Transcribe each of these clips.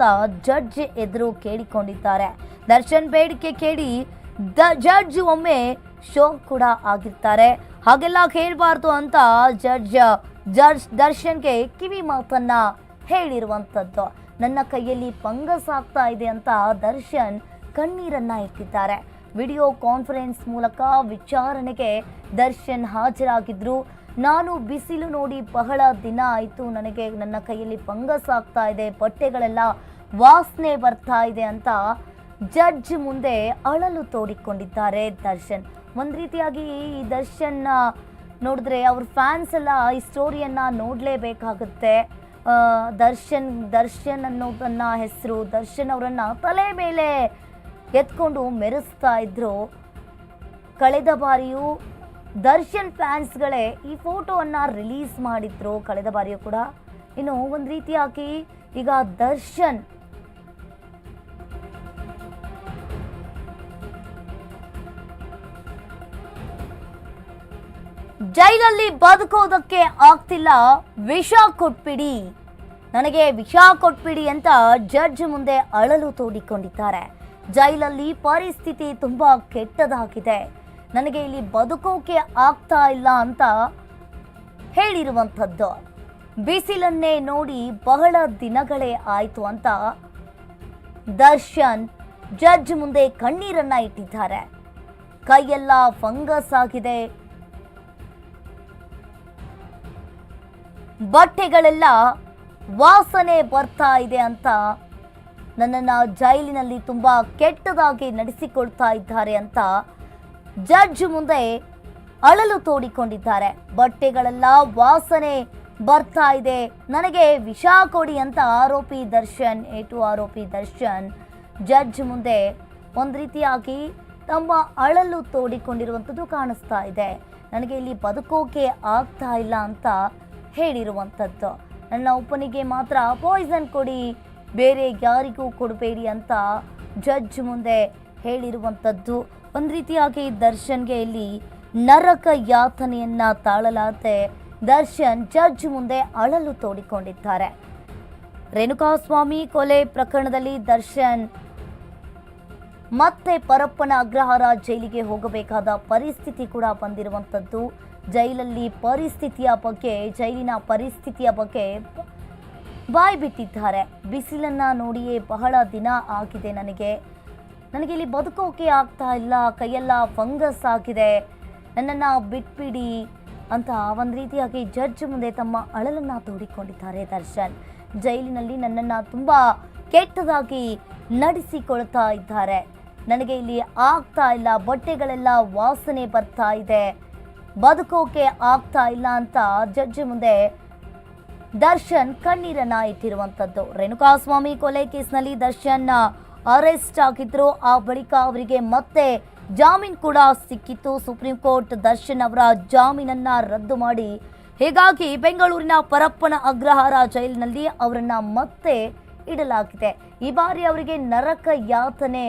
ಅಂತ ಜಡ್ಜ್ ಎದುರು ಕೇಳಿಕೊಂಡಿದ್ದಾರೆ. ದರ್ಶನ್ ಬೇಡಿಕೆ ಕೇಳಿ ದ ಜಡ್ಜ್ ಒಮ್ಮೆ ಶೋ ಕೂಡ ಆಗಿರ್ತಾರೆ. ಹಾಗೆಲ್ಲ ಕೇಳಬಾರ್ದು ಅಂತ ಜಡ್ಜ್ ಜಡ್ಜ್ ದರ್ಶನ್ಗೆ ಕಿವಿ ಮಾತನ್ನ ಹೇಳಿರುವಂಥದ್ದು ನನ್ನ ಕೈಯಲ್ಲಿ ಫಂಗಸ್ ಆಗ್ತಾ ಇದೆ ಅಂತ ದರ್ಶನ್ ಕಣ್ಣೀರನ್ನ ಇಟ್ಟಿದ್ದಾರೆ ವಿಡಿಯೋ ಕಾನ್ಫರೆನ್ಸ್ ಮೂಲಕ ವಿಚಾರಣೆಗೆ ದರ್ಶನ್ ಹಾಜರಾಗಿದ್ರು. ನಾನು ಬಿಸಿಲು ನೋಡಿ ಬಹಳ ದಿನ ಆಯಿತು. ನನಗೆ ನನ್ನ ಕೈಯಲ್ಲಿ ಫಂಗಸ್ ಆಗ್ತಾ ಇದೆ. ಬಟ್ಟೆಗಳೆಲ್ಲ ವಾಸನೆ ಬರ್ತಾ ಇದೆ ಅಂತ ಜಡ್ಜ್ ಮುಂದೆ ಅಳಲು ತೋಡಿಕೊಂಡಿದ್ದಾರೆ ದರ್ಶನ್. ಒಂದು ರೀತಿಯಾಗಿ ಈ ದರ್ಶನ್ ನೋಡಿದ್ರೆ ಅವ್ರ ಫ್ಯಾನ್ಸ್ ಎಲ್ಲ ಈ ಸ್ಟೋರಿಯನ್ನ ನೋಡಲೇಬೇಕಾಗುತ್ತೆ. ದರ್ಶನ್ ದರ್ಶನ್ ಅನ್ನೋದನ್ನ ಹೆಸರು, ದರ್ಶನ್ ಅವರನ್ನು ತಲೆ ಮೇಲೆ ಎತ್ಕೊಂಡು ಮೆರೆಸ್ತಾ ಇದ್ರು. ಕಳೆದ ಬಾರಿಯೂ ದರ್ಶನ್ ಫ್ಯಾನ್ಸ್ಗಳೇ ಈ ಫೋಟೋವನ್ನ ರಿಲೀಸ್ ಮಾಡಿದ್ರು. ಕಳೆದ ಬಾರಿಯೂ ಕೂಡ. ಇನ್ನು ಒಂದು ರೀತಿಯಾಗಿ ಈಗ ದರ್ಶನ್ ಜೈಲಲ್ಲಿ ಬದುಕೋದಕ್ಕೆ ಆಗ್ತಿಲ್ಲ, ವಿಷ ಕೊಟ್ಬಿಡಿ. ನನಗೆ ವಿಷ ಕೊಟ್ಬಿಡಿ ಅಂತ ಜಡ್ಜ್ ಮುಂದೆ ಅಳಲು ತೋಡಿಕೊಂಡಿದ್ದಾರೆ. ಜೈಲಲ್ಲಿ ಪರಿಸ್ಥಿತಿ ತುಂಬಾ ಕೆಟ್ಟದಾಗಿದೆ. ನನಗೆ ಇಲ್ಲಿ ಬದುಕೋಕೆ ಆಗ್ತಾ ಇಲ್ಲ ಅಂತ ಹೇಳಿರುವಂಥದ್ದು. ಬಿಸಿಲನ್ನೇ ನೋಡಿ ಬಹಳ ದಿನಗಳೇ ಆಯ್ತು ಅಂತ ದರ್ಶನ್ ಜಡ್ಜ್ ಮುಂದೆ ಕಣ್ಣೀರನ್ನ ಇಟ್ಟಿದ್ದಾರೆ. ಕೈಯೆಲ್ಲ ಫಂಗಸ್ ಆಗಿದೆ. ಬಟ್ಟೆಗಳೆಲ್ಲ ವಾಸನೆ ಬರ್ತಾ ಇದೆ ಅಂತ ನನ್ನನ್ನು ಜೈಲಿನಲ್ಲಿ ತುಂಬ ಕೆಟ್ಟದಾಗಿ ನಡೆಸಿಕೊಳ್ತಾ ಇದ್ದಾರೆ ಅಂತ ಜಡ್ಜ್ ಮುಂದೆ ಅಳಲು ತೋಡಿಕೊಂಡಿದ್ದಾರೆ. ಬಟ್ಟೆಗಳೆಲ್ಲ ವಾಸನೆ ಬರ್ತಾ ಇದೆ. ನನಗೆ ವಿಷ ಕೊಡಿ ಅಂತ ಆರೋಪಿ ದರ್ಶನ್ ಏಟು ಆರೋಪಿ ದರ್ಶನ್, ಜಡ್ಜ್ ಮುಂದೆ ಒಂದು ರೀತಿಯಾಗಿ ತಮ್ಮ ಅಳಲು ತೋಡಿಕೊಂಡಿರುವಂಥದ್ದು ಕಾಣಿಸ್ತಾ ಇದೆ. ನನಗೆ ಇಲ್ಲಿ ಬದುಕೋಕೆ ಆಗ್ತಾ ಇಲ್ಲ ಅಂತ ಹೇಳಿರುವಂಥದ್ದು. ನನ್ನ ಒಬ್ಬನಿಗೆ ಮಾತ್ರ ಪಾಯ್ಸನ್ ಕೊಡಿ, ಬೇರೆ ಯಾರಿಗೂ ಕೊಡಬೇಡಿ ಅಂತ ಜಡ್ಜ್ ಮುಂದೆ ಹೇಳಿರುವಂಥದ್ದು. ಒಂದು ರೀತಿಯಾಗಿ ದರ್ಶನ್ಗೆ ಇಲ್ಲಿ ನರಕ ಯಾತನೆಯನ್ನು ತಾಳಲಾತೆ ದರ್ಶನ್ ಜಡ್ಜ್ ಮುಂದೆ ಅಳಲು ತೋಡಿಕೊಂಡಿದ್ದಾರೆ. ರೇಣುಕಾಸ್ವಾಮಿ ಕೊಲೆ ಪ್ರಕರಣದಲ್ಲಿ ದರ್ಶನ್ ಮತ್ತೆ ಪರಪ್ಪನ ಅಗ್ರಹಾರ ಜೈಲಿಗೆ ಹೋಗಬೇಕಾದ ಪರಿಸ್ಥಿತಿ ಕೂಡ ಬಂದಿರುವಂಥದ್ದು. ಜೈಲಲ್ಲಿ ಪರಿಸ್ಥಿತಿಯ ಬಗ್ಗೆ, ಜೈಲಿನ ಪರಿಸ್ಥಿತಿಯ ಬಗ್ಗೆ ಬಾಯಿ ಬಿಟ್ಟಿದ್ದಾರೆ. ಬಿಸಿಲನ್ನ ನೋಡಿಯೇ ಬಹಳ ದಿನ ಆಗಿದೆ ನನಗೆ. ನನಗೆ ಇಲ್ಲಿ ಬದುಕೋಕೆ ಆಗ್ತಾ ಇಲ್ಲ, ಕೈಯೆಲ್ಲ ಫಂಗಸ್ ಆಗಿದೆ. ನನ್ನನ್ನು ಬಿಟ್ಬಿಡಿ ಅಂತ ಒಂದು ರೀತಿಯಾಗಿ ಜಡ್ಜ್ ಮುಂದೆ ತಮ್ಮ ಅಳಲನ್ನು ತೋಡಿಕೊಂಡಿದ್ದಾರೆ ದರ್ಶನ್. ಜೈಲಿನಲ್ಲಿ ನನ್ನನ್ನು ತುಂಬ ಕೆಟ್ಟದಾಗಿ ನಡೆಸಿಕೊಳ್ತಾ ಇದ್ದಾರೆ. ನನಗೆ ಇಲ್ಲಿ ಆಗ್ತಾ ಇಲ್ಲ, ಬಟ್ಟೆಗಳೆಲ್ಲ ವಾಸನೆ ಬರ್ತಾ ಇದೆ. ಬದುಕೋಕೆ ಆಗ್ತಾ ಇಲ್ಲ ಅಂತ ಜಡ್ಜ್ ಮುಂದೆ ದರ್ಶನ್ ಕಣ್ಣೀರನ್ನ ಇಟ್ಟಿರುವಂಥದ್ದು. ರೇಣುಕಾಸ್ವಾಮಿ ಕೊಲೆ ಕೇಸ್ನಲ್ಲಿ ದರ್ಶನ್ ಅರೆಸ್ಟ್ ಆಗಿದ್ರು. ಆ ಬಳಿಕ ಅವರಿಗೆ ಮತ್ತೆ ಜಾಮೀನ್ ಕೂಡ ಸಿಕ್ಕಿತ್ತು. ಸುಪ್ರೀಂ ಕೋರ್ಟ್ ದರ್ಶನ್ ಅವರ ಜಾಮೀನನ್ನ ರದ್ದು ಮಾಡಿ ಹೀಗಾಗಿ ಬೆಂಗಳೂರಿನ ಪರಪ್ಪನ ಅಗ್ರಹಾರ ಜೈಲಿನಲ್ಲಿ ಅವರನ್ನ ಮತ್ತೆ ಇಡಲಾಗಿದೆ. ಈ ಬಾರಿ ಅವರಿಗೆ ನರಕ ಯಾತನೆ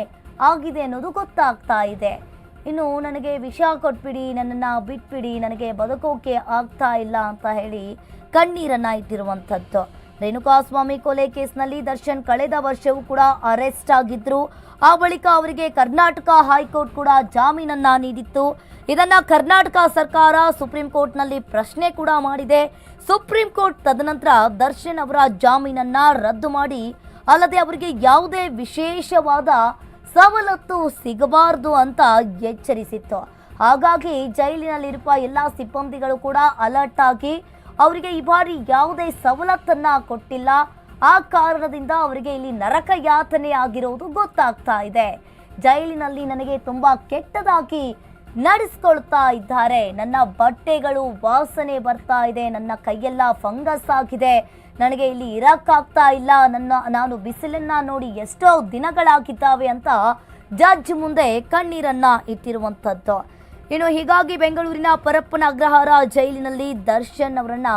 ಆಗಿದೆ ಅನ್ನೋದು ಗೊತ್ತಾಗ್ತಾ ಇದೆ. ಇನ್ನು ನನಗೆ ವಿಷ ಕೊಟ್ಬಿಡಿ, ನನ್ನನ್ನು ಬಿಟ್ಬಿಡಿ, ನನಗೆ ಬದುಕೋಕೆ ಆಗ್ತಾ ಇಲ್ಲ ಅಂತ ಹೇಳಿ ಕಣ್ಣೀರನ್ನು ಇಟ್ಟಿರುವಂಥದ್ದು. ರೇಣುಕಾಸ್ವಾಮಿ ಕೊಲೆ ಕೇಸ್ನಲ್ಲಿ ದರ್ಶನ್ ಕಳೆದ ವರ್ಷವೂ ಕೂಡ ಅರೆಸ್ಟ್ ಆಗಿದ್ರು. ಆ ಬಳಿಕ ಅವರಿಗೆ ಕರ್ನಾಟಕ ಹೈಕೋರ್ಟ್ ಕೂಡ ಜಾಮೀನನ್ನ ನೀಡಿತ್ತು. ಇದನ್ನ ಕರ್ನಾಟಕ ಸರ್ಕಾರ ಸುಪ್ರೀಂ ಕೋರ್ಟ್ನಲ್ಲಿ ಪ್ರಶ್ನೆ ಕೂಡ ಮಾಡಿದೆ. ಸುಪ್ರೀಂ ಕೋರ್ಟ್ ತದನಂತರ ದರ್ಶನ್ ಅವರ ಜಾಮೀನನ್ನ ರದ್ದು ಮಾಡಿ, ಅಲ್ಲದೆ ಅವರಿಗೆ ಯಾವುದೇ ವಿಶೇಷವಾದ ಸವಲತ್ತು ಸಿಗಬಾರದು ಅಂತ ಎಚ್ಚರಿಸಿತ್ತು. ಹಾಗಾಗಿ ಜೈಲಿನಲ್ಲಿರುವ ಎಲ್ಲ ಸಿಬ್ಬಂದಿಗಳು ಕೂಡ ಅಲರ್ಟ್ ಆಗಿ ಅವರಿಗೆ ಈ ಬಾರಿ ಯಾವುದೇ ಸವಲತ್ತನ್ನ ಕೊಟ್ಟಿಲ್ಲ. ಆ ಕಾರಣದಿಂದ ಅವರಿಗೆ ಇಲ್ಲಿ ನರಕ ಯಾತನೆ ಆಗಿರೋದು ಗೊತ್ತಾಗ್ತಾ ಇದೆ. ಜೈಲಿನಲ್ಲಿ ನನಗೆ ತುಂಬಾ ಕೆಟ್ಟದಾಗಿ ನಡೆಸ್ಕೊಳ್ತಾ ಇದ್ದಾರೆ. ನನ್ನ ಬಟ್ಟೆಗಳು ವಾಸನೆ ಬರ್ತಾ ಇದೆ. ನನ್ನ ಕೈಯೆಲ್ಲ ಫಂಗಸ್ ಆಗಿದೆ. ನನಗೆ ಇಲ್ಲಿ ಇರಕ್ಕಾಗ್ತಾ ಇಲ್ಲ. ನನ್ನ, ನಾನು ಬಿಸಿಲನ್ನು ನೋಡಿ ಎಷ್ಟೋ ದಿನಗಳಾಗಿದ್ದಾವೆ ಅಂತ ಜಡ್ಜ್ ಮುಂದೆ ಕಣ್ಣೀರನ್ನ ಇಟ್ಟಿರುವಂಥದ್ದು. ಇನ್ನು ಹೀಗಾಗಿ ಬೆಂಗಳೂರಿನ ಪರಪ್ಪನ ಅಗ್ರಹಾರ ಜೈಲಿನಲ್ಲಿ ದರ್ಶನ್ ಅವರನ್ನ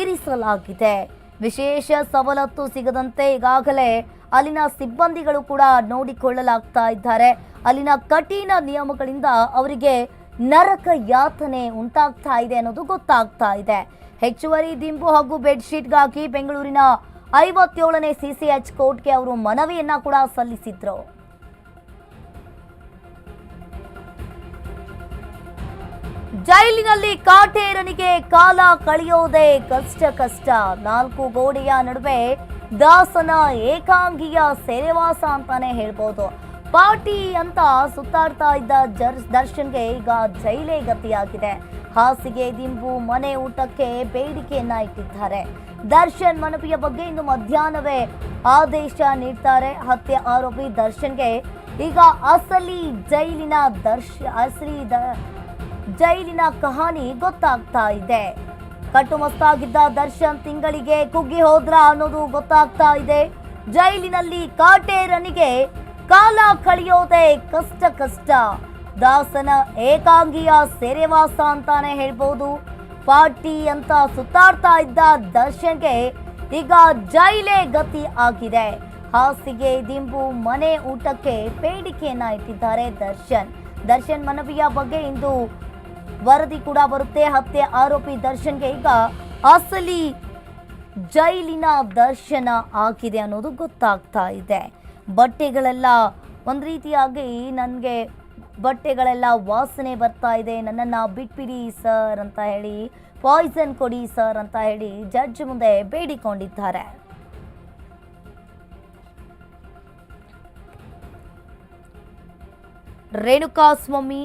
ಇರಿಸಲಾಗಿದೆ. ವಿಶೇಷ ಸವಲತ್ತು ಸಿಗದಂತೆ ಈಗಾಗಲೇ ಅಲ್ಲಿನ ಸಿಬ್ಬಂದಿಗಳು ಕೂಡ ನೋಡಿಕೊಳ್ಳಲಾಗ್ತಾ ಇದ್ದಾರೆ. ಅಲ್ಲಿನ ಕಠಿಣ ನಿಯಮಗಳಿಂದ ಅವರಿಗೆ ನರಕ ಯಾತನೆ ಉಂಟಾಗ್ತಾ ಇದೆ ಅನ್ನೋದು ಗೊತ್ತಾಗ್ತಾ ಇದೆ. ಹೆಚ್ಚುವರಿ ದಿಂಬು ಹಾಗೂ ಬೆಡ್ಶೀಟ್ಗಾಗಿ ಬೆಂಗಳೂರಿನ ಐವತ್ತೇಳನೇ ಸಿಸಿಎಚ್ ಕೋರ್ಟ್ಗೆ ಅವರು ಮನವಿಯನ್ನ ಕೂಡ ಸಲ್ಲಿಸಿದ್ರು. ಜೈಲಿನಲ್ಲಿ ಕಾಟೇರನಿಗೆ ಕಾಲ ಕಳೆಯೋದೇ ಕಷ್ಟ ಕಷ್ಟ. ನಾಲ್ಕು ಗೋಡೆಯ ನಡುವೆ ದಾಸನ ಏಕಾಂಗಿಯ ಸೆರೆವಾಸ ಅಂತಾನೆ ಹೇಳ್ಬೋದು. ಪಾರ್ಟಿ ಅಂತ ಸುತ್ತಾಡ್ತಾ ಇದ್ದ ಜರ್ ದರ್ಶನ್ಗೆ ಈಗ ಜೈಲೇ ಗತಿಯಾಗಿದೆ. ಹಾಸಿಗೆ, ದಿಂಬು, ಮನೆ ಊಟಕ್ಕೆ ಬೇಡಿಕೆಯನ್ನ ಇಟ್ಟಿದ್ದಾರೆ. ದರ್ಶನ್ ಮನವಿಯ ಬಗ್ಗೆ ಇಂದು ಮಧ್ಯಾಹ್ನವೇ ಆದೇಶ ನೀಡ್ತಾರೆ. ಹತ್ಯೆ ಆರೋಪಿ ದರ್ಶನ್ಗೆ ಈಗ ಅಸಲಿ ಜೈಲಿನ ದರ್ಶ ಅಸಲಿ ದ ಜೈಲಿನ ಕಹಾನಿ ಗೊತ್ತಾಗ್ತಾ ಇದೆ. ಕಟ್ಟುಮಸ್ತಾಗಿದ್ದ ದರ್ಶನ್ ತಿಂಗಳಿಗೆ ಕುಗ್ಗಿ ಹೋದ್ರ ಅನ್ನೋದು ಗೊತ್ತಾಗ್ತಾ ಇದೆ. ಜೈಲಿನಲ್ಲಿ ಕಾಟೇರನಿಗೆ ಕಾಲ ಕಳೆಯೋದೇ ಕಷ್ಟ ಕಷ್ಟ. ದಾಸನ ಏಕಾಂಗಿಯ ಸೆರೆವಾಸ ಅಂತಾನೆ ಹೇಳ್ಬೋದು. ಪಾರ್ಟಿ ಅಂತ ಸುತ್ತಾಡ್ತಾ ಇದ್ದ ದರ್ಶನ್ಗೆ ಈಗ ಜೈಲೇ ಗತಿ ಆಗಿದೆ. ಹಾಸಿಗೆ, ದಿಂಬು, ಮನೆ ಊಟಕ್ಕೆ ಬೇಡಿಕೆಯನ್ನ ಇಟ್ಟಿದ್ದಾರೆ ದರ್ಶನ್. ದರ್ಶನ್ ಮನವಿಯ ಬಗ್ಗೆ ಇಂದು ವರದಿ ಕೂಡ ಬರುತ್ತೆ. ಹತ್ಯೆ ಆರೋಪಿ ದರ್ಶನ್ಗೆ ಈಗ ಅಸಲಿ ಜೈಲಿನ ದರ್ಶನ ಆಗಿದೆ ಅನ್ನೋದು ಗೊತ್ತಾಗ್ತಾ ಇದೆ. ಬಟ್ಟೆಗಳೆಲ್ಲ ಒಂದು ರೀತಿಯಾಗಿ ನನಗೆ ಬಟ್ಟೆಗಳೆಲ್ಲ ವಾಸನೆ ಬರ್ತಾ ಇದೆ. ನನ್ನನ್ನು ಬಿಟ್ಬಿಡಿ ಸರ್ ಅಂತ ಹೇಳಿ ಪಾಯ್ಸನ್ ಕೊಡಿ ಸರ್ ಅಂತ ಹೇಳಿ ಜಡ್ಜ್ ಮುಂದೆ ಬೇಡಿಕೊಂಡಿದ್ದಾರೆ. ರೇಣುಕಾಸ್ವಾಮಿ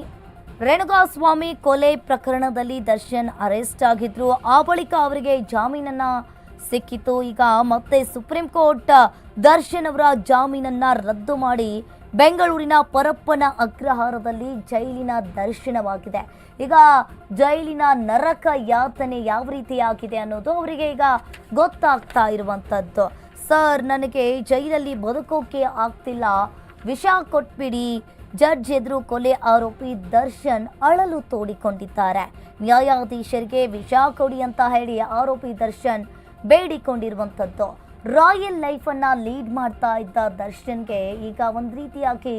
ರೇಣುಕಾಸ್ವಾಮಿ ಕೊಲೆ ಪ್ರಕರಣದಲ್ಲಿ ದರ್ಶನ್ ಅರೆಸ್ಟ್ ಆಗಿದ್ರು. ಆ ಬಳಿಕ ಅವರಿಗೆ ಜಾಮೀನನ್ನ ಸಿಕ್ಕಿತು. ಈಗ ಮತ್ತೆ ಸುಪ್ರೀಂ ಕೋರ್ಟ್ ದರ್ಶನ್ ಅವರ ಜಾಮೀನನ್ನ ರದ್ದು ಮಾಡಿ ಬೆಂಗಳೂರಿನ ಪರಪ್ಪನ ಅಗ್ರಹಾರದಲ್ಲಿ ಜೈಲಿನ ದರ್ಶನವಾಗಿದೆ. ಈಗ ಜೈಲಿನ ನರಕ ಯಾತನೆ ಯಾವ ರೀತಿಯಾಗಿದೆ ಅನ್ನೋದು ಅವರಿಗೆ ಈಗ ಗೊತ್ತಾಗ್ತಾ ಇರುವಂಥದ್ದು ಸರ್, ನನಗೆ ಜೈಲಲ್ಲಿ ಬದುಕೋಕೆ ಆಗ್ತಿಲ್ಲ. ವಿಷ ಕೊಟ್ಬಿಡಿ. ಜಡ್ಜ್ ಎದುರು ಕೊಲೆ ಆರೋಪಿ ದರ್ಶನ್ ಅಳಲು ತೋಡಿಕೊಂಡಿದ್ದಾರೆ. ನ್ಯಾಯಾಧೀಶರಿಗೆ ವಿಷ ಕೊಡಿ ಅಂತ ಹೇಳಿ ಆರೋಪಿ ದರ್ಶನ್ ಬೇಡಿಕೊಂಡಿರುವಂಥದ್ದು. ರಾಯಲ್ ಲೈಫನ್ನು ಲೀಡ್ ಮಾಡ್ತಾ ಇದ್ದ ದರ್ಶನ್ಗೆ ಈಗ ಒಂದು ರೀತಿಯಾಗಿ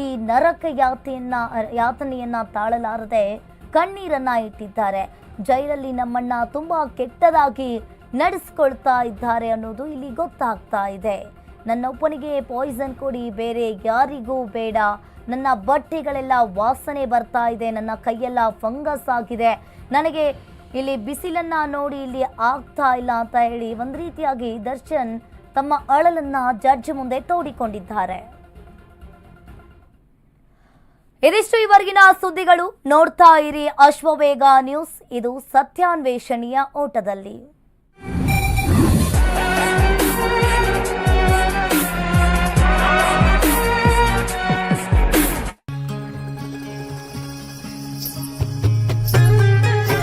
ಈ ನರಕ ಯಾತೆಯನ್ನು ಯಾತನೆಯನ್ನು ತಾಳಲಾರದೆ ಕಣ್ಣೀರನ್ನು ಇಟ್ಟಿದ್ದಾರೆ. ಜೈಲಲ್ಲಿ ನಮ್ಮನ್ನ ತುಂಬ ಕೆಟ್ಟದಾಗಿ ನಡೆಸ್ಕೊಳ್ತಾ ಇದ್ದಾರೆ ಅನ್ನೋದು ಇಲ್ಲಿ ಗೊತ್ತಾಗ್ತಾ ಇದೆ. ನನ್ನ ಒಪ್ಪನಿಗೆ ಪಾಯ್ಸನ್ ಕೊಡಿ, ಬೇರೆ ಯಾರಿಗೂ ಬೇಡ. ನನ್ನ ಬಟ್ಟೆಗಳೆಲ್ಲ ವಾಸನೆ ಬರ್ತಾ ಇದೆ, ನನ್ನ ಕೈಯೆಲ್ಲ ಫಂಗಸ್ ಆಗಿದೆ. ನನಗೆ ಇಲ್ಲಿ ಬಿಸಿಲನ್ನ ನೋಡಿ ಇಲ್ಲಿ ಆಗ್ತಾ ಇಲ್ಲ ಅಂತ ಹೇಳಿ ಒಂದು ರೀತಿಯಾಗಿ ದರ್ಶನ್ ತಮ್ಮ ಅಳಲನ್ನ ಜಡ್ಜ್ ಮುಂದೆ ತೋಡಿಕೊಂಡಿದ್ದಾರೆ. ಇದಿಷ್ಟು ಇವರೆಗಿನ ಸುದ್ದಿಗಳು. ನೋಡ್ತಾ ಇರಿ ಅಶ್ವವೇಗ ನ್ಯೂಸ್. ಇದು ಸತ್ಯಾನ್ವೇಷಣೆಯ ಓಟದಲ್ಲಿ.